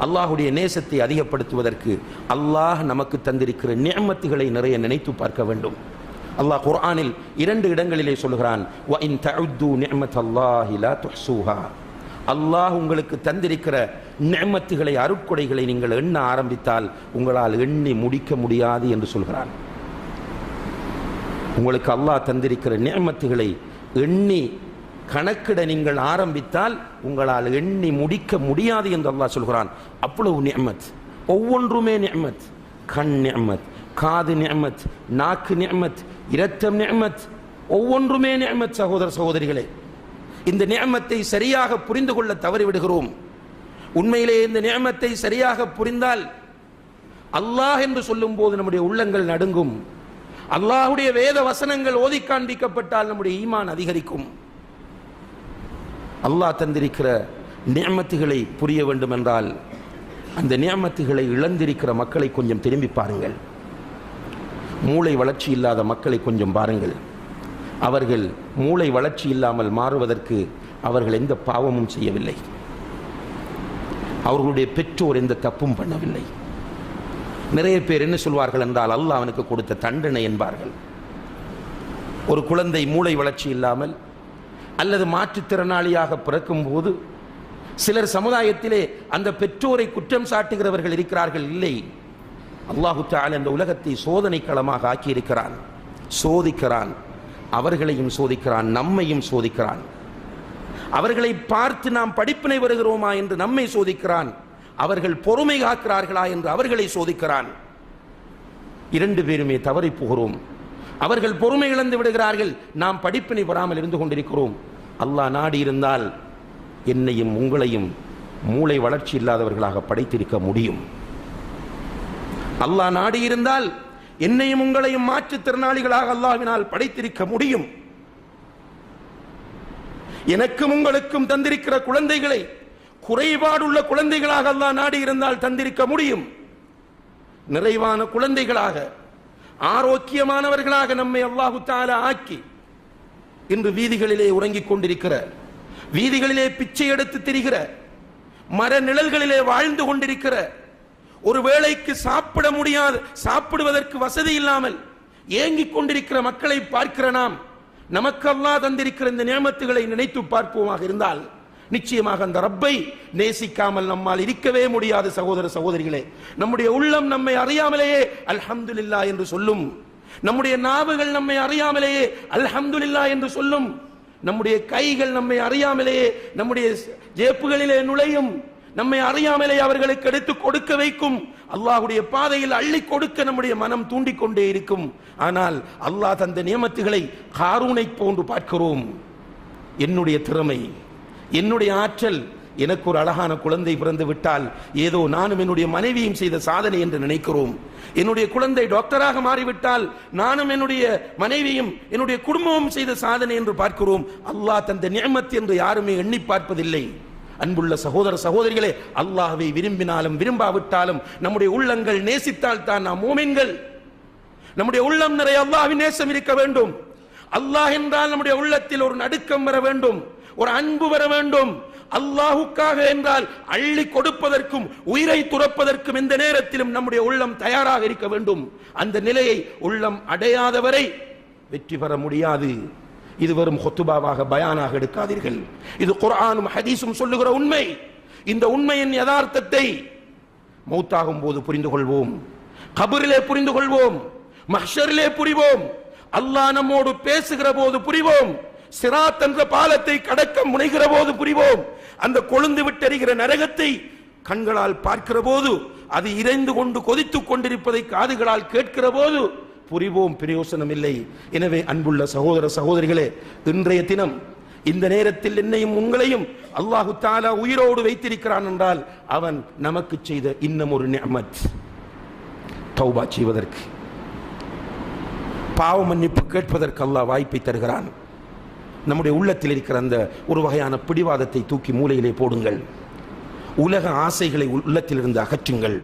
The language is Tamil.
அல்லாஹுடைய நேசத்தை அதிகப்படுத்துவதற்கு அல்லாஹ் நமக்கு தந்திருக்கிற நியமத்துகளை நிறைய நினைத்து பார்க்க வேண்டும். அல்லாஹ் குர்ஆனில் இரண்டு இடங்களிலே சொல்கிறான் இன் அல்லாஹ் உங்களுக்கு தந்திருக்கிற நியமத்துகளை அருட்கொடைகளை நீங்கள் எண்ண ஆரம்பித்தால் உங்களால் எண்ணி முடிக்க முடியாது என்று சொல்கிறான். உங்களுக்கு அல்லாஹ் தந்திருக்கிற நியமத்துகளை எண்ணி கணக்கிட நீங்கள் ஆரம்பித்தால் உங்களால் எண்ணி முடிக்க முடியாது என்று அல்லாஹ் சொல்கிறான். அவ்வளவு நியமத். ஒவ்வொன்றுமே நியமத். கண் நியமத் காது நியமத் நாக்கு நியமத் இரத்தம் நியமத். ஒவ்வொன்றுமே நியமத் சகோதர சகோதரிகளே. இந்த நியமத்தை சரியாக புரிந்து கொள்ள தவறிவிடுகிறோம் உண்மையிலே இந்த நியமத்தை சரியாக புரிந்தால் அல்லாஹ் என்று சொல்லும் போது நம்முடைய உள்ளங்கள் நடுங்கும். அல்லாஹுடைய வேத வசனங்கள் ஓதி காண்பிக்கப்பட்டால் நம்முடைய ஈமான் அதிகரிக்கும். அல்லாஹ் தந்திருக்கிற நியமத்துகளை புரிய வேண்டும் என்றால் அந்த நியமத்துகளை இழந்திருக்கிற மக்களை கொஞ்சம் திரும்பி பாருங்கள். மூளை வளர்ச்சி இல்லாத மக்களை கொஞ்சம் பாருங்கள். அவர்கள் மூளை வளர்ச்சி இல்லாமல் மாறுவதற்கு அவர்கள் எந்த பாவமும் செய்யவில்லை. அவர்களுடைய பெற்றோர் எந்த தப்பும் பண்ணவில்லை. நிறைய பேர் என்ன சொல்வார்கள் என்றால் அல்லாஹ் அவனுக்கு கொடுத்த தண்டனை என்பார்கள். ஒரு குழந்தை மூளை வளர்ச்சி இல்லாமல் அல்லது மாற்றுத்திறனாளியாக பிறக்கும் போது சிலர் சமுதாயத்திலே அந்த பெற்றோரை குற்றம் சாட்டுகிறவர்கள் இருக்கிறார்கள் இல்லை. அல்லாஹு தாள் இந்த உலகத்தை சோதனை களமாக ஆக்கியிருக்கிறான். சோதிக்கிறான். அவர்களையும் சோதிக்கிறான். நம்மையும் சோதிக்கிறான். அவர்களை பார்த்து நாம் படிப்பினை வருகிறோமா என்று நம்மை சோதிக்கிறான். அவர்கள் பொறுமை காக்கிறார்களா என்று அவர்களை சோதிக்கிறான். இரண்டு பேருமே தவறி போகிறோம். அவர்கள் பொறுமை இழந்து விடுகிறார்கள். நாம் படிப்பினை பெறாமல் இருந்து கொண்டிருக்கிறோம். அல்லாஹ் நாடி இருந்தால் என்னையும் உங்களையும் மூளை வளர்ச்சி இல்லாதவர்களாக படைத்திருக்க முடியும். அல்லாஹ் நாடி இருந்தால் என்னையும் உங்களையும் மாற்றுத்திறனாளிகளாக அல்லாவினால் படைத்திருக்க முடியும். எனக்கும் உங்களுக்கும் தந்திருக்கிற குழந்தைகளை குறைபாடுள்ள குழந்தைகளாக அல்லாஹ் நாடி இருந்தால் தந்திருக்க முடியும். நிறைவான குழந்தைகளாக ஆரோக்கியமானவர்களாக நம்மை அல்லாஹு தால ஆக்கி இன்று வீதிகளிலே உறங்கிக் கொண்டிருக்கிற வீதிகளிலே பிச்சை எடுத்து திரிகிற மர நிழல்களிலே வாழ்ந்து கொண்டிருக்கிற ஒரு வேளைக்கு சாப்பிட முடியாது சாப்பிடுவதற்கு வசதி இல்லாமல் ஏங்கிக் கொண்டிருக்கிற மக்களை பார்க்கிற நாம் நமக்கெல்லாம் தந்திருக்கிற இந்த நியமத்துகளை நினைத்து பார்ப்போமாக இருந்தால் நிச்சயமாக அந்த ரப்பை நேசிக்காமல் நம்மால் இருக்கவே முடியாது சகோதர சகோதரிகளே. நம்முடைய உள்ளம் நம்மை அறியாமலேயே அல்ஹம்துலில்லா என்று சொல்லும். நம்முடைய நாவுகள் நம்மை அறியாமலேயே அல்ஹம்துலில்லா என்று சொல்லும். நம்முடைய கைகள் நம்மை அறியாமலேயே நம்முடைய ஜேப்புகளிலே நுழையும். நம்மை அறியாமலே அவர்களுக்கு எடுத்து கொடுக்க வைக்கும். அல்லாஹுடைய பாதையில் அள்ளி கொடுக்க நம்முடைய மனம் தூண்டிக்கொண்டே இருக்கும். ஆனால் அல்லாஹ் தந்த நியமத்துகளை காரூனை போன்று பார்க்கிறோம். என்னுடைய திறமை. என்னுடைய ஆற்றல் எனக்கு ஒரு அழகான குழந்தை பிறந்து விட்டால் ஏதோ நானும் என்னுடைய மனைவியும் செய்த சாதனை என்று நினைக்கிறோம். என்னுடைய குழந்தை டாக்டராக மாறிவிட்டால் நானும் என்னுடைய மனைவியும் என்னுடைய குடும்பமும் செய்த சாதனை என்று பார்க்கிறோம். அல்லாஹ் தந்த நியமத் என்று யாருமே எண்ணி பார்ப்பதில்லை. அன்புள்ள சகோதர சகோதரிகளே அல்லாஹை விரும்பினாலும் விரும்பாவிட்டாலும் நம்முடைய உள்ளங்கள் நேசித்தால் தான் நாம் மூமின்கள். நம்முடைய உள்ளம் நிறைய அல்லாஹின் நேசம் இருக்க வேண்டும். அல்லாஹ் என்றால் நம்முடைய உள்ளத்தில் ஒரு நடுக்கம் வர வேண்டும். ஒரு அன்பு வர வேண்டும். அல்லாஹுக்காக என்றால் அள்ளி கொடுப்பதற்கும் உயிரை துறப்பதற்கும் எந்த நேரத்திலும் நம்முடைய உள்ளம் தயாராக இருக்க வேண்டும். அந்த நிலையை உள்ளம் அடையாதவரை வெற்றி பெற முடியாது. இது வெறும் ஹொத்துபாவாக பயானாக எடுக்காதீர்கள். இது குரானும் ஹதீஸும் சொல்லுகிற உண்மை. இந்த உண்மையின் யதார்த்தத்தை மௌத்தாகும் போது புரிந்து கொள்வோம். கபரிலே புரிந்து கொள்வோம். மஹ்ஷரிலே புரிவோம். அல்லாஹ் நம்மோடு பேசுகிற போது புரிவோம். சிராத் என்ற பாலத்தை கடக்க முனைகிற போது புரிவோம். அந்த கொழுந்து விட்டெறிகிற நரகத்தை கண்களால் பார்க்கிற போது அது இறைந்து கொண்டு கொதித்துக் கொண்டிருப்பதை காதுகளால் கேட்கிற போது புரிவோம் பிரயோசனம் இல்லை. எனவே அன்புள்ள சகோதர சகோதரிகளே இன்றைய தினம் இந்த நேரத்தில் என்னையும் உங்களையும் அல்லாஹு தாலா உயிரோடு வைத்திருக்கிறான் என்றால் அவன் நமக்கு செய்த இன்னும் ஒரு நியமத். தௌபா செய்வதற்கு. பாவ மன்னிப்பு கேட்பதற்கு அல்லாஹ் வாய்ப்பை தருகிறான். நம்முடைய உள்ளத்தில் இருக்கிற அந்த ஒரு வகையான பிடிவாதத்தை தூக்கி மூலையிலே போடுங்கள். உலக ஆசைகளை உள்ளத்திலிருந்து அகற்றுங்கள்.